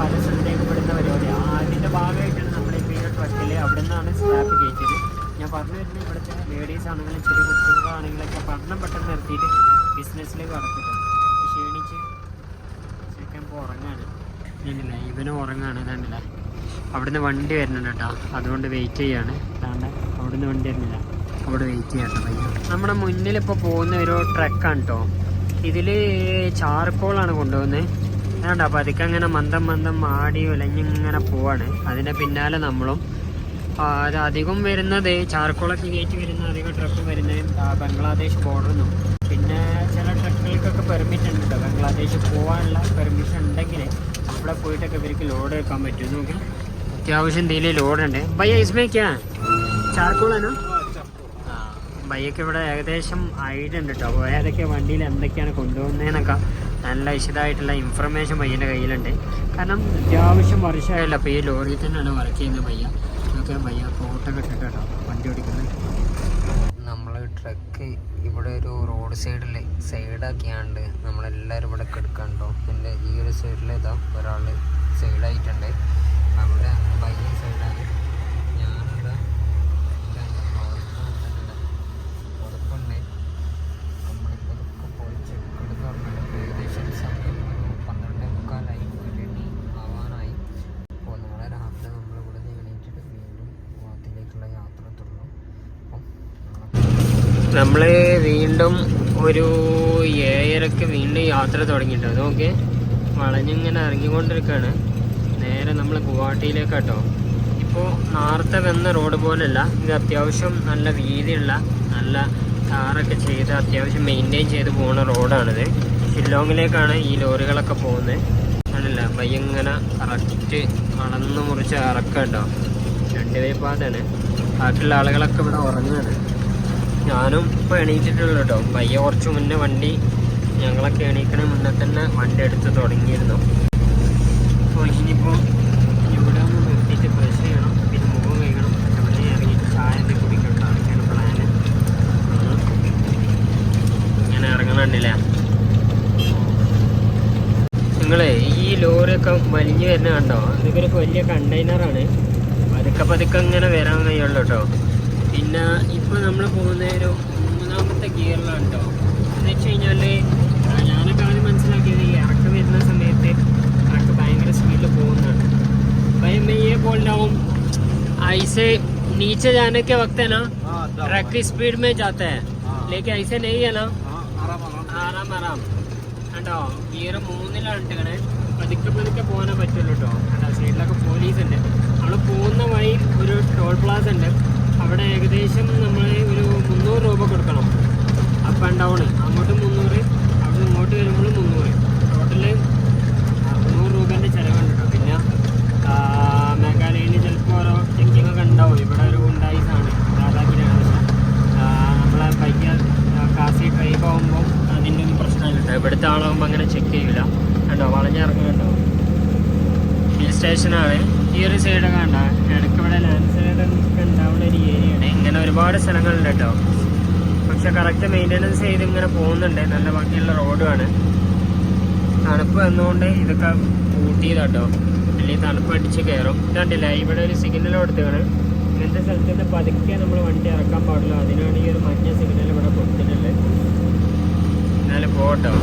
പല സ്ഥലത്തേക്ക് വിടുന്ന പരിപാടിയാണ് അതിന്റെ ഭാഗമായിട്ടാണ് നമ്മളിപ്പോൾ ഈ ട്രക്കിൽ അവിടെ നിന്നാണ് സ്ക്രാപ്പ് കയറ്റിയത്. ഞാൻ പറഞ്ഞു വരുന്നത് ഇവിടുത്തെ ലേഡീസ് ആണെങ്കിലും ചെറിയ കുട്ടികളാണെങ്കിലൊക്കെ പഠനം പെട്ടെന്ന് നിർത്തിയിട്ട് ബിസിനസ്സിലേക്ക് കടത്തിട്ടു ക്ഷീണിച്ച് ചെക്കൻ ഇപ്പോൾ ഉറങ്ങാണ്. ഇല്ല ഇവനും ഉറങ്ങാണ് ഇതാണ്ടില്ല അവിടുന്ന് വണ്ടി വരുന്നുണ്ട് കേട്ടോ. അതുകൊണ്ട് വെയിറ്റ് ചെയ്യാണ്. അതാണ്ട് അവിടുന്ന് വണ്ടി വരുന്നില്ല. അവിടെ വെയിറ്റ് ചെയ്യാട്ടോ പയ്യ. നമ്മുടെ മുന്നിൽ ഇപ്പോൾ പോകുന്ന ഒരു ട്രക്കാണ് കേട്ടോ ഇതിൽ ചാർക്കോളാണ് കൊണ്ടുപോകുന്നത് അതാണ്ട് അപ്പോൾ അതൊക്കെ അങ്ങനെ മന്ദം മന്ദം ആടി ഉലഞ്ഞിങ്ങനെ പോവാണ്. അതിന്റെ പിന്നാലെ നമ്മളും. അത് അധികം വരുന്നത് ചാർക്കോളൊക്കെ കയറ്റി വരുന്ന അധികം ട്രക്ക് വരുന്നത് ബംഗ്ലാദേശ് ബോർഡറിൽ നിന്നും പിന്നെ ചില ട്രക്കുകൾക്കൊക്കെ പെർമിറ്റ് ഉണ്ട് കേട്ടോ ബംഗ്ലാദേശ് പോകാനുള്ള പെർമിഷൻ ഉണ്ടെങ്കിൽ അവിടെ പോയിട്ടൊക്കെ ഇവർക്ക് ലോഡ് എടുക്കാൻ പറ്റും. നോക്കാം അത്യാവശ്യം എന്തെങ്കിലും ലോഡ് ഉണ്ട് ഭയ്യ ഇസ്മേക്കാ ചാർക്കോളാണോ? ബൈക്ക് ഇവിടെ ഏകദേശം ഐഡിയ ഉണ്ട് കേട്ടോ അപ്പോൾ ഏതൊക്കെ വണ്ടിയിൽ എന്തൊക്കെയാണ് കൊണ്ടുപോകുന്നതെന്നൊക്കെ നല്ല വിശദമായിട്ടുള്ള ഇൻഫർമേഷൻ പയ്യന്റെ കയ്യിലുണ്ട്. കാരണം അത്യാവശ്യം വർഷമായല്ലോ അപ്പോൾ ഈ ലോറിയിൽ തന്നെയാണ് വർക്ക് ചെയ്യുന്നത് പയ്യ ഇതൊക്കെ പയ്യ ഫോട്ടോ ഇട്ടിട്ട് കേട്ടോ വണ്ടി ഓടിക്കുന്നത്. നമ്മൾ ട്രക്ക് ഇവിടെ ഒരു റോഡ് സൈഡിൽ സൈഡാക്കിയാണ്ട് നമ്മളെല്ലാവരും ഇവിടെ കിടക്കണ്ടോ എന്റെ ഈ ഒരു സൈഡിൽ ഇതാ ഒരാൾ സൈഡായിട്ടുണ്ട് അവിടെ പയ്യ സൈഡാണ് ഞാനിവിടെ ഇതാണ്ട് പുറത്തുണ്ട്. പുറത്തുണ്ട്. നമ്മളിപ്പോ ഇതൊക്കെ പോയി check എടുത്ത് തുറന്നിട്ട് ഇപ്പോ ഏകദേശം സമയം ഒരു പന്ത്രണ്ടേ മുക്കാലായി ഒരു മണി ആവാനായി അപ്പോൾ നാളെ രാവിലെ നമ്മളിവിടെ നിന്ന് എണീറ്റിട്ട് വീണ്ടും ഗുവാഹത്തിലേക്കുള്ള യാത്ര തുടരും അപ്പം നമ്മൾ വീണ്ടും ഒരു ഏഴരക്ക് വീണ്ടും യാത്ര തുടങ്ങിയിട്ടുണ്ട് നോക്കി വളഞ്ഞിങ്ങനെ ഇറങ്ങിക്കൊണ്ടിരിക്കുകയാണ് നേരെ നമ്മൾ ഗുവാഹട്ടിയിലേക്ക് കേട്ടോ ഇപ്പോൾ നേരത്തെ വന്ന റോഡ് പോലെയല്ല. ഇത് അത്യാവശ്യം നല്ല വീതിയുള്ള നല്ല ടാറൊക്കെ ചെയ്ത് അത്യാവശ്യം മെയിന്റെയിൻ ചെയ്ത് പോകുന്ന റോഡാണിത്. ഷില്ലോങ്ങിലേക്കാണ് ഈ ലോറികളൊക്കെ പോകുന്നത്. ആണല്ല? ഭയങ്കര കറക്റ്റ് കളന്ന് മുറിച്ച് ഇറക്കാം കേട്ടോ വേ ബാക്കിയുള്ള ആളുകളൊക്കെ ഇവിടെ ഉറങ്ങുകയാണ്. ഞാനും ഇപ്പോൾ എണീറ്റിട്ടുള്ളൂ കേട്ടോ പയ്യെ കുറച്ച് മുന്നേ വണ്ടി ഞങ്ങളൊക്കെ എണീക്കണ മുന്നേ തന്നെ വണ്ടി എടുത്ത് തുടങ്ങിയിരുന്നു. അപ്പോൾ ഇനിയിപ്പോൾ ഇവിടെ ഒന്ന് നിർത്തിയിട്ട് ബ്രഷ് ചെയ്യണം പിന്നെ മുഖം കഴിക്കണം അവിടെ ഇറങ്ങിയിട്ട് ചായ ഒക്കെ കുടിക്കണം അതൊക്കെയാണ് ഇങ്ങനെ ഇറങ്ങണുണ്ടല്ലേ നിങ്ങളെ ഈ ലോറിയൊക്കെ വലിഞ്ഞു വരുന്ന കണ്ടോ? അതൊക്കെ ഒരു വലിയ കണ്ടെയ്നറാണ് പതുക്കെ പതുക്കെ ഇങ്ങനെ വരാൻ കഴിയുള്ളൂ കേട്ടോ പിന്നെ ഇപ്പോൾ നമ്മൾ പോകുന്ന ഒരു മൂന്നാമത്തെ ഗിയറിലാണ് കേട്ടോ എന്ന് വെച്ച് കഴിഞ്ഞാൽ ഞാനൊക്കെ ആദ്യം മനസ്സിലാക്കിയത് ഈ ഇറക്കം വരുന്ന സമയത്ത് ട്രക്ക് ഭയങ്കര സ്പീഡിൽ പോകുന്നതാണ് भाई मैं ये बोल रहा हूँ ऐसे नीचे जाने के वक्त है ना ट्रक की स्पीड में जाता है लेकिन ऐसे नहीं है ना ആറാം ആറാം കണ്ടോ ഗിയർ മൂന്നിലാണ് ഇട്ടേക്കണേ പതുക്കെ പതുക്കെ പോകാനേ പറ്റുള്ളൂ കേട്ടോ കണ്ടോ സൈഡിലൊക്കെ പോലീസ് ഉണ്ട് നമ്മൾ പോകുന്ന വഴി ഒരു ടോൾ പ്ലാസ ഉണ്ട് അവിടെ ഏകദേശം നമ്മൾ ഒരു മുന്നൂറ് രൂപ കൊടുക്കണം. അപ്പ് ആൻഡ് ഡൗൺ അങ്ങോട്ട് മുന്നൂറ് അവിടെ ഇങ്ങോട്ട് വരുമ്പോൾ മുന്നൂറ്. ടോട്ടൽ മുന്നൂറ് രൂപേന്റെ ചിലവുണ്ട് പിന്നെ മേഘാലയയിൽ ചിലപ്പോൾ ഓരോ ചെക്കിംഗ് ഒക്കെ ഉണ്ടാവും ഇവിടെ ഒരു ഉണ്ടായിട്ടാണ് രാധാഗിരിയാണ് പക്ഷേ നമ്മളെ ബൈക്ക് കാസി ഡ്രൈവ് ആകുമ്പോൾ അതിന്റെ ഒന്നും പ്രശ്നമില്ല ഇവിടുത്തെ ആളാകുമ്പോൾ അങ്ങനെ ചെക്ക് ചെയ്യില്ല കണ്ടോ? വളഞ്ഞിറങ്ങുന്നുണ്ടോ? ഹിൽ സ്റ്റേഷനാണ് ഈ ഒരു സൈഡ് കണ്ട? എനിക്കിവിടെ ലാൻഡ് സൈഡ് ഉണ്ടാവുന്ന ഒരു ഏരിയയാണ് ഇങ്ങനെ ഒരുപാട് സ്ഥലങ്ങളുണ്ട് കേട്ടോ. പക്ഷെ കറക്റ്റ് മെയിന്റെനൻസ് ചെയ്ത് ഇങ്ങനെ പോകുന്നുണ്ട്. നല്ല ഭംഗിയുള്ള റോഡുമാണ് തണുപ്പ് വന്നുകൊണ്ട് ഇതൊക്കെ കൂട്ടിയതാട്ടോ അല്ലെങ്കിൽ തണുപ്പ് അടിച്ച് കയറും കണ്ടില്ല ഇവിടെ ഒരു സിഗ്നൽ കൊടുത്തതാണ്. ഇങ്ങനത്തെ സ്ഥലത്ത് പതുക്കെ നമ്മൾ വണ്ടി ഇറക്കാൻ പാടില്ല. അതിനാണ് ഈ ഒരു മഞ്ഞ സിഗ്നൽ ഇവിടെ കൊടുത്തിട്ടുള്ളത്. എന്നാലും പോട്ടോ.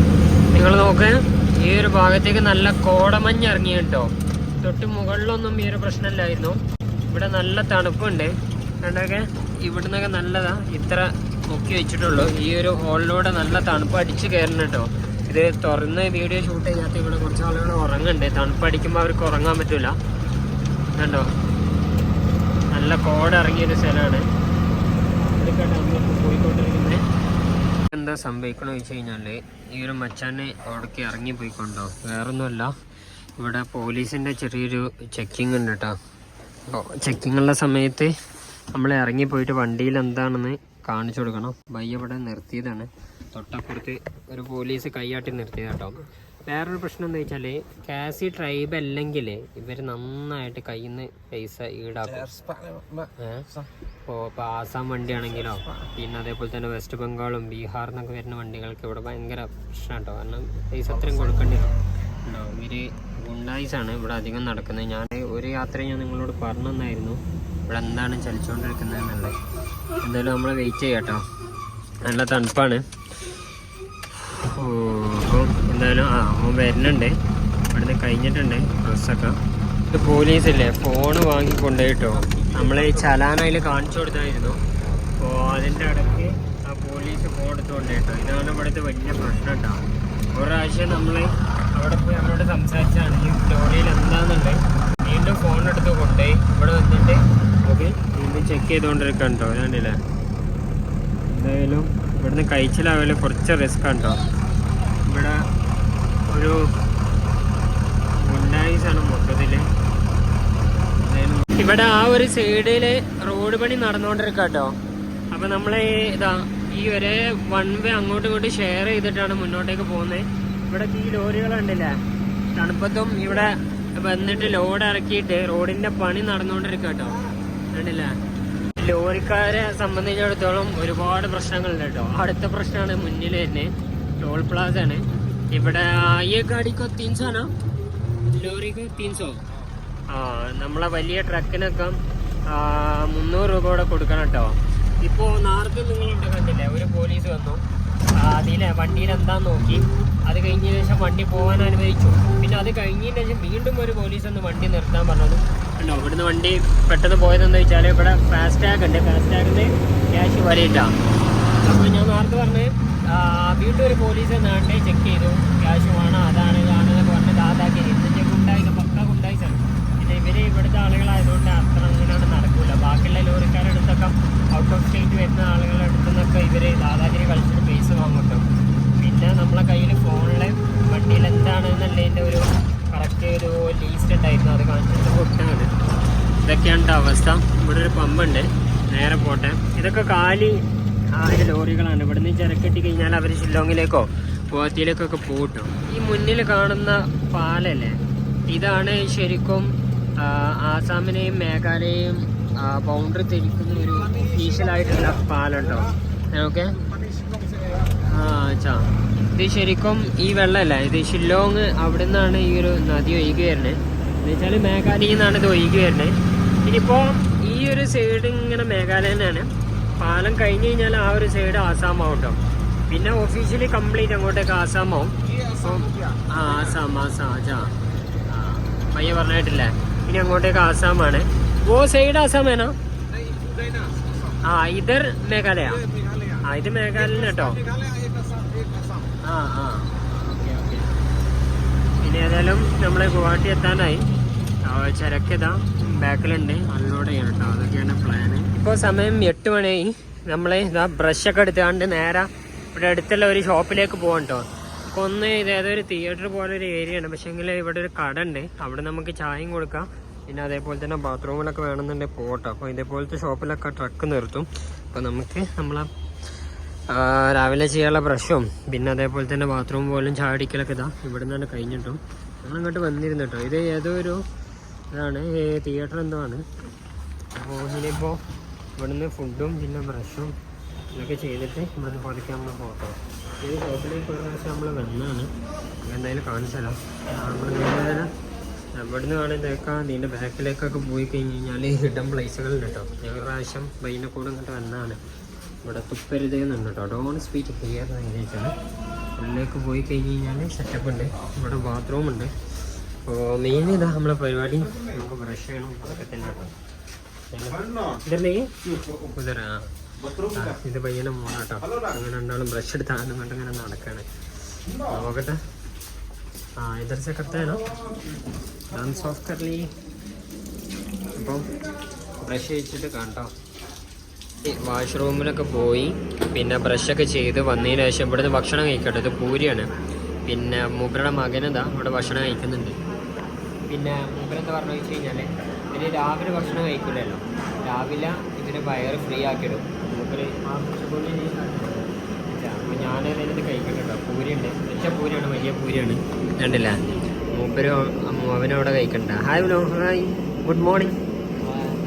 നിങ്ങൾ നോക്ക് ഈ ഒരു ഭാഗത്തേക്ക് നല്ല കോടമഞ്ഞ് ഇറങ്ങി കേട്ടോ. തൊട്ട് മുകളിലൊന്നും ഈ ഒരു പ്രശ്നമില്ലായിരുന്നു. ഇവിടെ നല്ല തണുപ്പുണ്ട്. കണ്ടൊക്കെ ഇവിടുന്നൊക്കെ നല്ലതാ. ഇത്ര മുക്കി വെച്ചിട്ടുള്ളൂ. ഈ ഒരു ഹോളിലൂടെ നല്ല തണുപ്പ് അടിച്ച് കയറണം കേട്ടോ. ഇത് തുറന്ന് വീഡിയോ ഷൂട്ട് ചെയ്യാത്ത ഇവിടെ കുറച്ച് ആളുകൾ ഉറങ്ങുന്നുണ്ട്. തണുപ്പ് അടിക്കുമ്പോൾ അവർക്ക് ഉറങ്ങാൻ പറ്റില്ല കണ്ടോ? നല്ല കോട ഇറങ്ങിയൊരു സ്ഥലമാണ്. പോയിക്കൊണ്ടിരിക്കുന്നത് എന്താ സംഭവിക്കണമെന്ന് വെച്ച് കഴിഞ്ഞാൽ ഈ ഒരു മച്ചാനെ ഓടക്കി ഇറങ്ങി പോയിക്കൊണ്ടോ? വേറൊന്നുമല്ല. ഇവിടെ പോലീസിന്റെ ചെറിയൊരു ചെക്കിംഗ് ഉണ്ട് കേട്ടോ അപ്പോൾ ചെക്കിങ്ങുള്ള സമയത്ത് നമ്മൾ ഇറങ്ങി പോയിട്ട് വണ്ടിയിൽ എന്താണെന്ന് കാണിച്ചു കൊടുക്കണം. ബൈ ഇവിടെ നിർത്തിയതാണ്. തൊട്ടപ്പുറത്ത് ഒരു പോലീസ് കൈയാട്ടി നിർത്തിയത് കേട്ടോ വേറൊരു പ്രശ്നം എന്താ വെച്ചാൽ കാസി ട്രൈബ് അല്ലെങ്കിൽ ഇവർ നന്നായിട്ട് കയ്യിൽ നിന്ന് പൈസ ഈടാക്കും. ഇപ്പോൾ ഇപ്പോൾ ആസാം വണ്ടിയാണെങ്കിലോ പിന്നെ അതേപോലെ തന്നെ വെസ്റ്റ് ബംഗാളും ബീഹാറിൽ നിന്നൊക്കെ വരുന്ന വണ്ടികൾക്ക് ഇവിടെ ഭയങ്കര പ്രശ്നം കേട്ടോ കാരണം പൈസ അത്രയും കൊടുക്കേണ്ടി വരും. ഉണ്ടോ ഇവർ ഗുണ്ടായിസാണ് ഇവിടെ അധികം നടക്കുന്നത്. ഞാൻ ഒരു യാത്ര ഞാൻ നിങ്ങളോട് പറഞ്ഞു തന്നായിരുന്നു ഇവിടെ എന്താണ് ചലിച്ചുകൊണ്ടിരിക്കുന്നത് എന്നുള്ളത്. എന്തായാലും നമ്മൾ വെയിറ്റ് ചെയ്യാട്ടോ. നല്ല തണുപ്പാണ്. അപ്പോൾ എന്തായാലും ആ അവൻ വരുന്നുണ്ട്. ഇവിടുന്ന് കഴിഞ്ഞിട്ടുണ്ട് ഡ്രസ്സൊക്കെ ഇത് പോലീസില്ലേ? ഫോൺ വാങ്ങി കൊണ്ടുപോയിട്ടോ നമ്മൾ ഈ ചലാന അതിൽ കാണിച്ചു കൊടുത്തായിരുന്നു. അപ്പോൾ അതിന്റെ ഇടയ്ക്ക് ആ പോലീസ് ഫോൺ എടുത്തുകൊണ്ടേട്ടോ ഇതാണ് ഇവിടുത്തെ വലിയ പ്രശ്നം ഉണ്ടാവും ഒരു പ്രാവശ്യം നമ്മൾ അവിടെ പോയി അവരോട് സംസാരിച്ചാണ് ഈ ലോറിയിൽ എന്താണെന്നുണ്ട് വീണ്ടും ഫോൺ എടുത്ത് കൊണ്ടുപോയി. ഇവിടെ വന്നിട്ട് ഓക്കെ വീണ്ടും ചെക്ക് ചെയ്തുകൊണ്ടിരിക്കണ്ടോ കേട്ടോ എന്തായാലും ഇവിടുന്ന് കഴിച്ചിലാവൽ കുറച്ച് റിസ്ക് ഉണ്ടോ ഇവിടെ ഒരു ഗുണ്ടായിസാണ് മൊത്തത്തിൽ ഇവിടെ ആ ഒരു സൈഡിൽ റോഡ് പണി നടന്നുകൊണ്ടിരിക്കുക കേട്ടോ. അപ്പൊ നമ്മളെ ഇതാ ഈ ഒരേ വൺ വേ അങ്ങോട്ടും ഇങ്ങോട്ടും ഷെയർ ചെയ്തിട്ടാണ് മുന്നോട്ടേക്ക് പോകുന്നത്. ഇവിടെ ഈ ലോറികൾ ഉണ്ടല്ലേ തണുപ്പത്തും ഇവിടെ വന്നിട്ട് ലോഡ് ഇറക്കിയിട്ട് റോഡിന്റെ പണി നടന്നുകൊണ്ടിരിക്കുക കേട്ടോ. കണ്ടില്ല? ലോറിക്കാരെ സംബന്ധിച്ചിടത്തോളം ഒരുപാട് പ്രശ്നങ്ങളുണ്ട് കേട്ടോ. അടുത്ത പ്രശ്നമാണ് മുന്നിൽ തന്നെ ടോൾ പ്ലാസ ആണ്. ഇവിടെ ഈ ഗാഡിക്കോ തീൻസോ ആണോ? ലോറിക്ക് തീൻസോ ആ നമ്മളെ വലിയ ട്രക്കിനൊക്കെ മുന്നൂറ് രൂപ കൂടെ കൊടുക്കണം കേട്ടോ. ഇപ്പോൾ നേരത്തെ നിങ്ങളുണ്ട് കണ്ടില്ലേ? ഒരു പോലീസ് വന്നു. അതിലെ വണ്ടിയിൽ എന്താന്ന് നോക്കി. അത് കഴിഞ്ഞതിന് ശേഷം വണ്ടി പോകാൻ അനുവദിച്ചു. പിന്നെ അത് കഴിഞ്ഞതിന് ശേഷം വീണ്ടും ഒരു പോലീസ് ഒന്ന് വണ്ടി നിർത്താൻ പറഞ്ഞത്. ഉണ്ടോ ഇവിടുന്ന് വണ്ടി പെട്ടെന്ന് പോയതെന്ന് വെച്ചാൽ ഇവിടെ ഫാസ്റ്റ് ടാഗ് ഉണ്ട്. ഫാസ്റ്റ് ടാഗിന് ക്യാഷ് വരയിട്ടാണ് അപ്പോൾ ഞാൻ നേരത്തെ പറഞ്ഞ് വീണ്ടും ഒരു പോലീസ് നാട്ടെ ചെക്ക് ചെയ്തു. ക്യാഷ് വേണം അതാണ് ഇതാണ് എന്നൊക്കെ പറഞ്ഞ് ദാതാക്കി എന്നിട്ട് ഗുണ്ടായി പക്ക ഗുണ്ടായിസാണ് പിന്നെ ഇവർ ഇവിടുത്തെ ആളുകളായതുകൊണ്ട് അത്ര അങ്ങനെയാണ് നടക്കില്ല ബാക്കിയുള്ള ലോറിക്കാരുടെ അടുത്തൊക്കെ ഔട്ട് ഓഫ് സ്റ്റേറ്റ് വരുന്ന ആളുകളുടെ ഇവർ ദാദാഗിരി കളിച്ചിട്ട് വാങ്ങട്ടോ പിന്നെ നമ്മളെ കയ്യിൽ ഫോണിൽ വണ്ടിയിൽ എന്താണെന്നുള്ളതിന്റെ ഒരു കറക്റ്റ് ഒരു ലീസ്റ്റ് ഉണ്ടായിരുന്നു. അത് കാണിച്ചിട്ട് പൊട്ടാണ് ഇതൊക്കെയാണ് അവസ്ഥ. ഇവിടെ ഒരു പമ്പുണ്ട്. നേരെ പോട്ടെ. ഇതൊക്കെ കാലി ആയ ലോറികളാണ്. ഇവിടുന്ന് ചിരക്കെട്ടി കഴിഞ്ഞാൽ അവർ ഷില്ലോങ്ങിലേക്കോ ഗുവാഹത്തിയിലേക്കൊക്കെ പോട്ടും. ഈ മുന്നിൽ കാണുന്ന പാലല്ലേ? ഇതാണ് ശരിക്കും ആസാമിനെയും മേഘാലയയും ബൗണ്ടറി തിരിക്കുന്ന ഒരു ഒഫീഷ്യലായിട്ടുള്ള പാലുണ്ടോ ഓക്കെ. ആ ഇത് ശരിക്കും ഈ വെള്ളമല്ല. ഇത് ഷില്ലോങ് അവിടെ നിന്നാണ് ഈ ഒരു നദി ഒഴുകി വരുന്നത് എന്ന് വെച്ചാൽ മേഘാലയയിൽ നിന്നാണ് ഇത് ഒഴുകി വരുന്നത് ഇനിയിപ്പോൾ ഈ ഒരു സൈഡ് ഇങ്ങനെ മേഘാലയ തന്നെയാണ് പാലം കഴിഞ്ഞ് കഴിഞ്ഞാൽ ആ ഒരു സൈഡ് ആസാമാവും കേട്ടോ പിന്നെ ഒഫീഷ്യലി കംപ്ലീറ്റ് അങ്ങോട്ടേക്ക് ആസാം ആവും. ആ ആസാം ആസാം ആ പയ്യ പറഞ്ഞിട്ടില്ലേ? ഇനി അങ്ങോട്ടേക്ക് ആസാമാണ്. ഓ സൈഡ് ആസാമേനോ? ആ ഇതർ മേഘാലയ. ആ ഇത് മേഘാലയ കേട്ടോ ആ ആ. പിന്നെ ഏതായാലും നമ്മളെ ഗുവാഹട്ടി എത്താനായി. ആ, ചരക്കിതാ. ബാക്കിലുണ്ട്. അൺലോഡ് ചെയ്യണം അതൊക്കെയാണ് പ്ലാന് ഇപ്പോൾ സമയം എട്ട് മണിയായി. നമ്മളെ ഇതാ ബ്രഷൊക്കെ എടുത്തുകൊണ്ട് നേരെ ഇവിടെ അടുത്തുള്ള ഒരു ഷോപ്പിലേക്ക് പോകാം കേട്ടോ ഒന്ന് ഇതായത് ഒരു തിയേറ്റർ പോലെ ഒരു ഏരിയ ആണ്. ഇവിടെ ഒരു കട ഉണ്ട്. അവിടെ നമുക്ക് ചായയും കൊടുക്കാം. പിന്നെ അതേപോലെ തന്നെ ബാത്റൂമിലൊക്കെ വേണമെന്നുണ്ടെങ്കിൽ പോകട്ടോ അപ്പോൾ ഇതേപോലത്തെ ഷോപ്പിലൊക്കെ ട്രക്ക് നിർത്തും. അപ്പോൾ നമുക്ക് നമ്മളെ രാവിലെ ചെയ്യാനുള്ള ബ്രഷും പിന്നെ അതേപോലെ തന്നെ ബാത്റൂം പോലും ചാടിക്കലൊക്കെ ഇതാ ഇവിടെ നിന്നാണ് കഴിഞ്ഞിട്ടും. ഞങ്ങൾ അങ്ങോട്ട് വന്നിരുന്നു കേട്ടോ ഇത് ഏതോ ഒരു ഇതാണ് തിയേറ്റർ എന്തോ ആണ്. അപ്പോൾ ഇനിയിപ്പോൾ ഇവിടുന്ന് ഫുഡും പിന്നെ ബ്രഷും ഇതൊക്കെ ചെയ്തിട്ട് ഇവിടുന്ന് പതുക്കെ നമ്മൾ ഫോട്ടോ ഇത് ഷോപ്പിലേക്ക് ഒരു പ്രാവശ്യം നമ്മൾ വന്നതാണ് എന്തായാലും കാണിച്ചാലോ നമ്മൾ നിന്ന് വേണം ഇതൊക്കെ ഇതിന്റെ ബാക്കിലേക്കൊക്കെ പോയി കഴിഞ്ഞ് കഴിഞ്ഞാൽ ഹിഡൻ പ്ലേസുകളുണ്ട് കേട്ടോ ഞാൻ പ്രാവശ്യം ബൈനെ കൂടെ ഇങ്ങോട്ട് വന്നതാണ് ഇവിടെ തുപ്പരുത് എന്നുണ്ട് കേട്ടോ. ഡോൺ സ്പീറ്റ് ഹിയർ എഴുതിയിട്ടാണ് ഉള്ളിലേക്ക് പോയി കഴിഞ്ഞ് കഴിഞ്ഞാൽ സെറ്റപ്പ് ഉണ്ട്. ഇവിടെ ബാത്റൂം ഉണ്ട്. അപ്പോൾ മെയിൻ ഇതാ നമ്മളെ പരിപാടി. നമുക്ക് ബ്രഷ് ചെയ്യണം. അതൊക്കെ തന്നെ കേട്ടോ. ഇതല്ലേ? ആ ഇത് പയ്യനെ മോനാട്ടോ അങ്ങനെ രണ്ടാളും ബ്രഷ് എടുത്താണ് കണ്ട് ഇങ്ങനെ നടക്കാണ്. നോക്കട്ടെ. ആ ഇതൊരു സെക്കത്തേനോ ഡാൻസ് ഓഫ് കർലി അപ്പം ബ്രഷ് ചെയ്യിച്ചിട്ട് കാണട്ടോ വാഷ്റൂമിലൊക്കെ പോയി പിന്നെ ബ്രഷൊക്കെ ചെയ്ത് വന്നതിന് ശേഷം ഇവിടുന്ന് ഭക്ഷണം കഴിക്കട്ടെ. ഇത് പൂരിയാണ്. പിന്നെ മൂപ്പരുടെ മകനെന്താ ഇവിടെ ഭക്ഷണം കഴിക്കുന്നുണ്ട്. പിന്നെ മൂപ്പരെന്താ പറഞ്ഞു വെച്ച് കഴിഞ്ഞാൽ ഇതിന് രാവിലെ ഭക്ഷണം കഴിക്കില്ലല്ലോ രാവിലെ ഇതിന് വയറ് ഫ്രീ ആക്കിയിടും. മൂപ്പര് ആ ഉച്ചക്കൊള്ളി അപ്പോൾ ഞാനതിനത് പൂരി പൂരിയുണ്ട്. വെച്ച പൂരിയാണ് വലിയ പൂരിയാണ്. കണ്ടില്ല? മൂപ്പര് അവനവിടെ കഴിക്കണ്ട. ഹായ് ഹായ് ഗുഡ് മോർണിംഗ്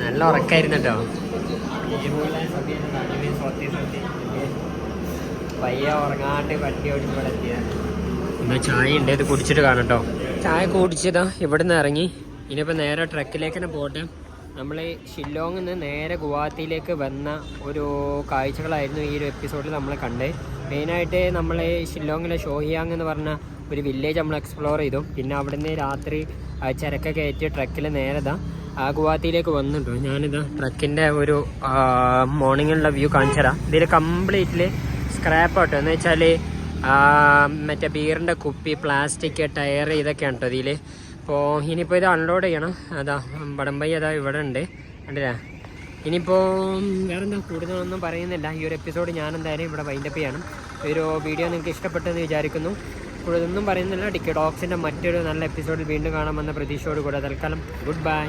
നല്ല ഉറക്കായിരുന്നു കേട്ടോ. ഓടിച്ച് എന്നാ ചായ ഉണ്ട് ഇത് കുടിച്ചിട്ട് കാണട്ടോ ചായ കുടിച്ചതാ ഇവിടെ നിന്ന് ഇറങ്ങി. ഇനിയിപ്പോൾ നേരെ ട്രക്കിലേക്ക് തന്നെ പോട്ടെ. നമ്മൾ ഷില്ലോങ്ങിൽ നിന്ന് നേരെ ഗുവാഹത്തിയിലേക്ക് വന്ന ഒരു കാഴ്ചകളായിരുന്നു ഈ ഒരു എപ്പിസോഡിൽ നമ്മൾ കണ്ടത് മെയിനായിട്ട് നമ്മൾ ഷില്ലോങ്ങിലെ ഷോഹിയാങ് എന്ന് പറഞ്ഞ ഒരു വില്ലേജ് നമ്മൾ എക്സ്പ്ലോർ ചെയ്തു. പിന്നെ അവിടുന്ന് രാത്രി ചരക്ക കയറ്റി ട്രക്കിൽ നേരതാ ആ ഗുവാഹത്തിയിലേക്ക് വന്നിട്ടു ഞാനിതാ ട്രക്കിന്റെ ഒരു മോർണിംഗിലുള്ള വ്യൂ കാണിച്ചു തരാം. ഇതിൽ കംപ്ലീറ്റ്ലി സ്ക്രാപ്പ് ആട്ടോ എന്ന് വെച്ചാൽ മറ്റേ ബീറിന്റെ കുപ്പി പ്ലാസ്റ്റിക് ടയർ ഇതൊക്കെയാണ് കേട്ടോ ഇതിൽ അപ്പോൾ ഇനിയിപ്പോൾ ഇത് അൺലോഡ് ചെയ്യണം. അതാ വടംബൈ അതാ ഇവിടെ ഉണ്ട്. കണ്ടില്ലേ? ഇനിയിപ്പോൾ വേറെന്താ കൂടുതലൊന്നും പറയുന്നില്ല. ഈ ഒരു എപ്പിസോഡ് ഞാൻ എന്തായാലും ഇവിടെ വൈൻഡപ്പ് ചെയ്യണം. ഒരു വീഡിയോ നിങ്ങൾക്ക് ഇഷ്ടപ്പെട്ടെന്ന് വിചാരിക്കുന്നു. കൂടുതലൊന്നും പറയുന്നില്ല. ടിക്കറ്റ് ഓക്സിന്റെ മറ്റൊരു നല്ല എപ്പിസോഡിൽ വീണ്ടും കാണാമെന്ന പ്രതീക്ഷയോട് കൂടെ തൽക്കാലം ഗുഡ് ബൈ